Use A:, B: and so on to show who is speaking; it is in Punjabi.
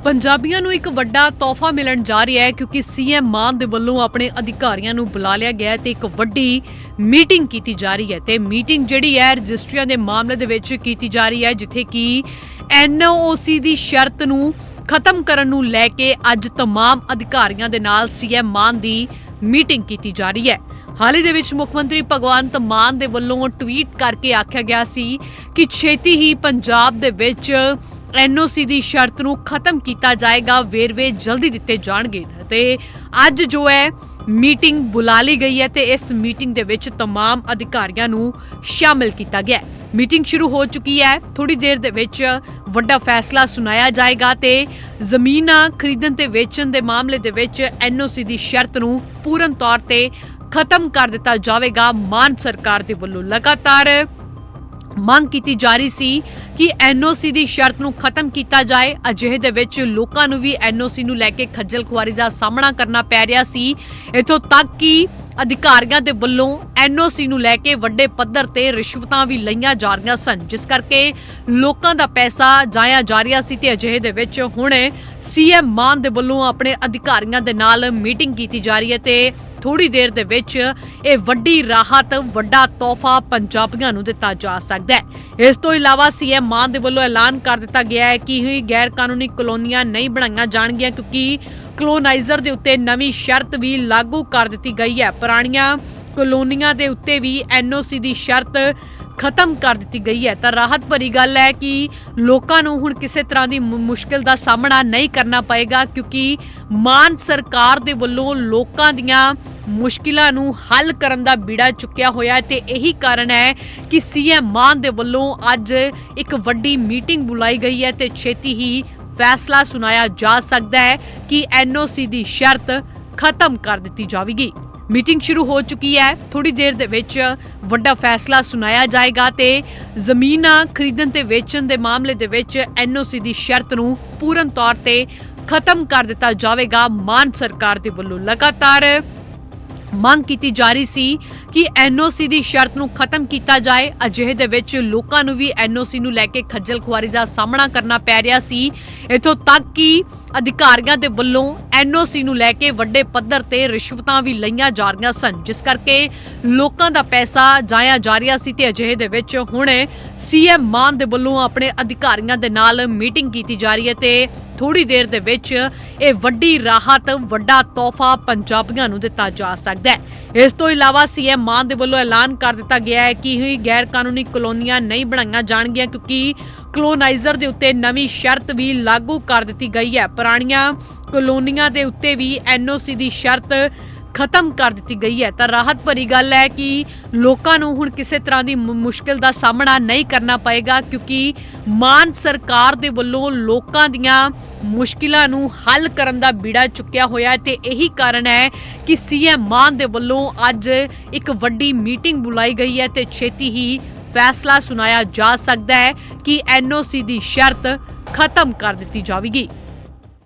A: ਪੰਜਾਬੀਆਂ ਨੂੰ ਇੱਕ ਵੱਡਾ ਤੋਹਫਾ ਮਿਲਣ ਜਾ ਰਿਹਾ ਹੈ ਕਿਉਂਕਿ ਸੀਐਮ ਮਾਨ ਦੇ ਵੱਲੋਂ ਆਪਣੇ ਅਧਿਕਾਰੀਆਂ ਨੂੰ ਬੁਲਾ ਲਿਆ ਗਿਆ ਹੈ ਤੇ ਇੱਕ ਵੱਡੀ ਮੀਟਿੰਗ ਕੀਤੀ ਜਾ ਰਹੀ ਹੈ ਤੇ ਮੀਟਿੰਗ ਜਿਹੜੀ ਹੈ ਰਜਿਸਟਰੀਆਂ ਦੇ ਮਾਮਲੇ ਦੇ ਵਿੱਚ ਕੀਤੀ ਜਾ ਰਹੀ ਹੈ ਜਿੱਥੇ ਕਿ ਐਨਓਸੀ ਦੀ ਸ਼ਰਤ ਨੂੰ ਖਤਮ ਕਰਨ ਨੂੰ ਲੈ ਕੇ ਅੱਜ तमाम ਅਧਿਕਾਰੀਆਂ ਦੇ ਨਾਲ ਸੀਐਮ ਮਾਨ ਦੀ ਮੀਟਿੰਗ ਕੀਤੀ ਜਾ ਰਹੀ ਹੈ ਹਾਲ ਹੀ ਦੇ ਵਿੱਚ ਮੁੱਖ ਮੰਤਰੀ ਭਗਵੰਤ ਮਾਨ ਦੇ ਵੱਲੋਂ ਟਵੀਟ ਕਰਕੇ ਆਖਿਆ ਗਿਆ ਸੀ ਕਿ ਛੇਤੀ ਹੀ ਪੰਜਾਬ ਦੇ ਵਿੱਚ ਐਨਓਸੀ ਦੀ ਸ਼ਰਤ ਨੂੰ ਖਤਮ ਕੀਤਾ ਜਾਏਗਾ ਵੇਰਵੇ ਜਲਦੀ ਦਿੱਤੇ ਜਾਣਗੇ ਤੇ ਅੱਜ ਜੋ ਹੈ ਮੀਟਿੰਗ ਬੁਲਾ ਲਈ ਗਈ ਹੈ ਤੇ ਇਸ ਮੀਟਿੰਗ ਦੇ ਵਿੱਚ तमाम ਅਧਿਕਾਰੀਆਂ ਨੂੰ ਸ਼ਾਮਿਲ ਕੀਤਾ ਗਿਆ ਹੈ ਮੀਟਿੰਗ ਸ਼ੁਰੂ ਹੋ ਚੁੱਕੀ ਹੈ ਥੋੜੀ ਦੇਰ ਦੇ ਵਿੱਚ ਵੱਡਾ ਫੈਸਲਾ ਸੁਣਾਇਆ ਜਾਏਗਾ ਤੇ ਜ਼ਮੀਨਾਂ ਖਰੀਦਣ ਤੇ ਵੇਚਣ ਦੇ ਮਾਮਲੇ ਦੇ ਵਿੱਚ ਐਨਓਸੀ ਦੀ ਸ਼ਰਤ ਨੂੰ ਪੂਰਨ ਤੌਰ ਤੇ ਖਤਮ ਕਰ ਦਿੱਤਾ ਜਾਵੇਗਾ ਮਾਨ ਸਰਕਾਰ ਦੇ ਵੱਲੋਂ ਲਗਾਤਾਰ ਮੰਗ ਕੀਤੀ ਜਾ ਰਹੀ ਸੀ ਕਿ ਐਨਓਸੀ ਦੀ ਸ਼ਰਤ ਨੂੰ ਖਤਮ ਕੀਤਾ ਜਾਏ। ਅਜਿਹੇ ਦੇ ਵਿੱਚ ਲੋਕਾਂ ਨੂੰ ਵੀ ਐਨਓਸੀ ਨੂੰ ਲੈ ਕੇ ਖੱਜਲ ਖੁਆਰੀ ਦਾ ਸਾਹਮਣਾ ਕਰਨਾ ਪੈ ਰਿਹਾ ਸੀ। ਇਥੋਂ ਤੱਕ ਕਿ ਅਧਿਕਾਰੀਆਂ ਦੇ ਵੱਲੋਂ ਐਨਓਸੀ ਨੂੰ ਲੈ ਕੇ ਵੱਡੇ ਪੱਧਰ ਤੇ ਰਿਸ਼ਵਤਾਂ ਵੀ ਲਈਆਂ ਜਾ ਰਹੀਆਂ ਸਨ, ਜਿਸ ਕਰਕੇ ਲੋਕਾਂ ਦਾ ਪੈਸਾ ਜਾਇਆ ਜਾ ਰਿਹਾ ਸੀ ਤੇ ਅਜਿਹੇ ਦੇ ਵਿੱਚ ਹੁਣ ਸੀਐਮ ਮਾਨ ਦੇ ਵੱਲੋਂ ਆਪਣੇ ਅਧਿਕਾਰੀਆਂ ਦੇ ਨਾਲ ਮੀਟਿੰਗ ਕੀਤੀ ਜਾ ਰਹੀ ਹੈ ਤੇ ਥੋੜੀ ਦੇਰ ਦੇ ਵਿੱਚ ਇਹ ਵੱਡੀ ਰਾਹਤ, ਵੱਡਾ ਤੋਹਫਾ ਪੰਜਾਬੀਆਂ ਨੂੰ ਦਿੱਤਾ ਜਾ ਸਕਦਾ ਹੈ। ਇਸ ਤੋਂ ਇਲਾਵਾ ਸੀਐਮ ਮਾਨ ਦੇ ਵੱਲੋਂ ਐਲਾਨ ਕਰ ਦਿੱਤਾ ਗਿਆ ਹੈ ਕਿ ਇਹ ਗੈਰ ਕਾਨੂੰਨੀ ਕਲੋਨੀਆਂ ਨਹੀਂ ਬਣਾਈਆਂ ਜਾਣਗੀਆਂ ਕਿਉਂਕਿ ਕਲੋਨਾਈਜ਼ਰ ਦੇ ਉੱਤੇ ਨਵੀਂ ਸ਼ਰਤ ਵੀ ਲਾਗੂ ਕਰ ਦਿੱਤੀ ਗਈ ਹੈ। ਪੁਰਾਣੀਆਂ ਕਲੋਨੀਆਂ ਦੇ ਉੱਤੇ ਵੀ ਐਨਓਸੀ ਦੀ ਸ਼ਰਤ ਖਤਮ ਕਰ ਦਿੱਤੀ ਗਈ ਹੈ। ਤਾਂ ਰਾਹਤ ਭਰੀ ਗੱਲ ਹੈ ਕਿ ਲੋਕਾਂ ਨੂੰ ਹੁਣ ਕਿਸੇ ਤਰ੍ਹਾਂ ਦੀ ਮੁ- ਮੁਸ਼ਕਿਲ ਦਾ ਸਾਹਮਣਾ ਨਹੀਂ ਕਰਨਾ ਪਏਗਾ ਕਿਉਂਕਿ ਮਾਨ ਸਰਕਾਰ ਦੇ ਵੱਲੋਂ ਲੋਕਾਂ ਦੀਆਂ ਮੁਸ਼ਕਿਲਾਂ ਨੂੰ ਹੱਲ ਕਰਨ ਦਾ ਬੀੜਾ ਚੁੱਕਿਆ ਹੋਇਆ ਹੈ ਤੇ ਇਹੀ ਕਾਰਨ ਹੈ ਕਿ ਸੀਐਮ ਮਾਨ ਦੇ ਵੱਲੋਂ ਅੱਜ ਇੱਕ ਵੱਡੀ ਮੀਟਿੰਗ ਬੁਲਾਈ ਗਈ ਹੈ ਤੇ ਛੇਤੀ ਹੀ ਫੈਸਲਾ ਸੁਣਾਇਆ ਜਾ ਸਕਦਾ ਹੈ ਕਿ ਐਨਓਸੀ ਦੀ ਸ਼ਰਤ ਖਤਮ ਕਰ ਦਿੱਤੀ ਜਾਵੇਗੀ। ਮੀਟਿੰਗ ਸ਼ੁਰੂ ਹੋ ਚੁੱਕੀ ਹੈ। ਥੋੜੀ ਦੇਰ ਦੇ ਵਿੱਚ ਵੱਡਾ ਫੈਸਲਾ ਸੁਣਾਇਆ ਜਾਏਗਾ ਤੇ ਜ਼ਮੀਨਾਂ ਖਰੀਦਣ ਤੇ ਵੇਚਣ ਦੇ ਮਾਮਲੇ ਦੇ ਵਿੱਚ ਐਨਓਸੀ ਦੀ ਸ਼ਰਤ ਨੂੰ ਪੂਰਨ ਤੌਰ ਤੇ ਖਤਮ ਕਰ ਦਿੱਤਾ ਜਾਵੇਗਾ। ਮਾਨ ਸਰਕਾਰ ਦੇ ਵੱਲੋਂ ਲਗਾਤਾਰ ਮੰਗ ਕੀਤੀ ਜਾ ਰਹੀ ਸੀ ਕਿ ਐਨਓਸੀ ਦੀ ਸ਼ਰਤ ਨੂੰ ਖਤਮ ਕੀਤਾ ਜਾਏ। ਅਜਿਹੇ ਦੇ ਵਿੱਚ ਲੋਕਾਂ ਨੂੰ ਵੀ ਐਨਓਸੀ ਨੂੰ ਲੈ ਕੇ ਖੱਜਲ ਖੁਆਰੀ ਦਾ ਸਾਹਮਣਾ ਕਰਨਾ ਪੈ ਰਿਹਾ ਸੀ। ਇਥੋਂ ਤੱਕ ਕਿ ਅਧਿਕਾਰੀਆਂ ਦੇ ਵੱਲੋਂ ਐਨਓਸੀ ਨੂੰ ਲੈ ਕੇ ਵੱਡੇ ਪੱਧਰ ਤੇ ਰਿਸ਼ਵਤਾਂ ਵੀ ਲਈਆਂ ਜਾ ਰਹੀਆਂ ਸਨ, ਜਿਸ ਕਰਕੇ ਲੋਕਾਂ ਦਾ ਪੈਸਾ ਜਾਇਆ ਜਾ ਰਿਹਾ ਸੀ ਤੇ ਅਜਿਹੇ ਦੇ ਵਿੱਚ ਹੁਣ ਸੀਐਮ ਮਾਨ ਦੇ ਵੱਲੋਂ ਆਪਣੇ ਅਧਿਕਾਰੀਆਂ ਦੇ ਨਾਲ ਮੀਟਿੰਗ ਕੀਤੀ ਜਾ ਰਹੀ ਹੈ ਤੇ ਥੋੜੀ ਦੇਰ ਦੇ ਵਿੱਚ ਇਹ ਵੱਡੀ ਰਾਹਤ, ਵੱਡਾ ਤੋਹਫਾ ਪੰਜਾਬੀਆਂ ਨੂੰ ਦਿੱਤਾ ਜਾ ਸਕਦਾ ਹੈ। ਇਸ ਤੋਂ ਇਲਾਵਾ ਸੀਐਮ ਮਾਨ ਦੇ ਵੱਲੋਂ ਐਲਾਨ ਕਰ ਦਿੱਤਾ ਗਿਆ ਹੈ ਕਿ ਇਹ ਗੈਰ ਕਾਨੂੰਨੀ ਕਲੋਨੀਆਂ ਨਹੀਂ ਬਣਾਈਆਂ ਜਾਣਗੀਆਂ ਕਿਉਂਕਿ ਕਲੋਨਾਈਜ਼ਰ ਦੇ ਉੱਤੇ ਨਵੀਂ ਸ਼ਰਤ ਵੀ ਲਾਗੂ ਕਰ ਦਿੱਤੀ ਗਈ ਹੈ। ਪੁਰਾਣੀਆਂ ਕਲੋਨੀਆਂ ਦੇ ਉੱਤੇ ਵੀ ਐਨਓਸੀ ਦੀ ਸ਼ਰਤ ਖਤਮ ਕਰ ਦਿੱਤੀ ਗਈ ਹੈ। ਤਾਂ ਰਾਹਤ ਭਰੀ ਗੱਲ ਹੈ ਕਿ ਲੋਕਾਂ ਨੂੰ ਹੁਣ ਕਿਸੇ ਤਰ੍ਹਾਂ ਦੀ ਮੁ- ਮੁਸ਼ਕਿਲ ਦਾ ਸਾਹਮਣਾ ਨਹੀਂ ਕਰਨਾ ਪਏਗਾ ਕਿਉਂਕਿ ਮਾਨ ਸਰਕਾਰ ਦੇ ਵੱਲੋਂ ਲੋਕਾਂ ਦੀਆਂ ਮੁਸ਼ਕਿਲਾਂ ਨੂੰ ਹੱਲ ਕਰਨ ਦਾ ਬੀੜਾ ਚੁੱਕਿਆ ਹੋਇਆ ਹੈ ਤੇ ਇਹੀ ਕਾਰਨ ਹੈ ਕਿ ਸੀਐਮ ਮਾਨ ਦੇ ਵੱਲੋਂ ਅੱਜ ਇੱਕ ਵੱਡੀ ਮੀਟਿੰਗ ਬੁਲਾਈ ਗਈ ਹੈ ਤੇ ਛੇਤੀ ਹੀ ਫੈਸਲਾ ਸੁਣਾਇਆ ਜਾ ਸਕਦਾ ਹੈ ਕਿ ਐਨਓਸੀ ਦੀ ਸ਼ਰਤ ਖਤਮ ਕਰ ਦਿੱਤੀ ਜਾਵੇਗੀ।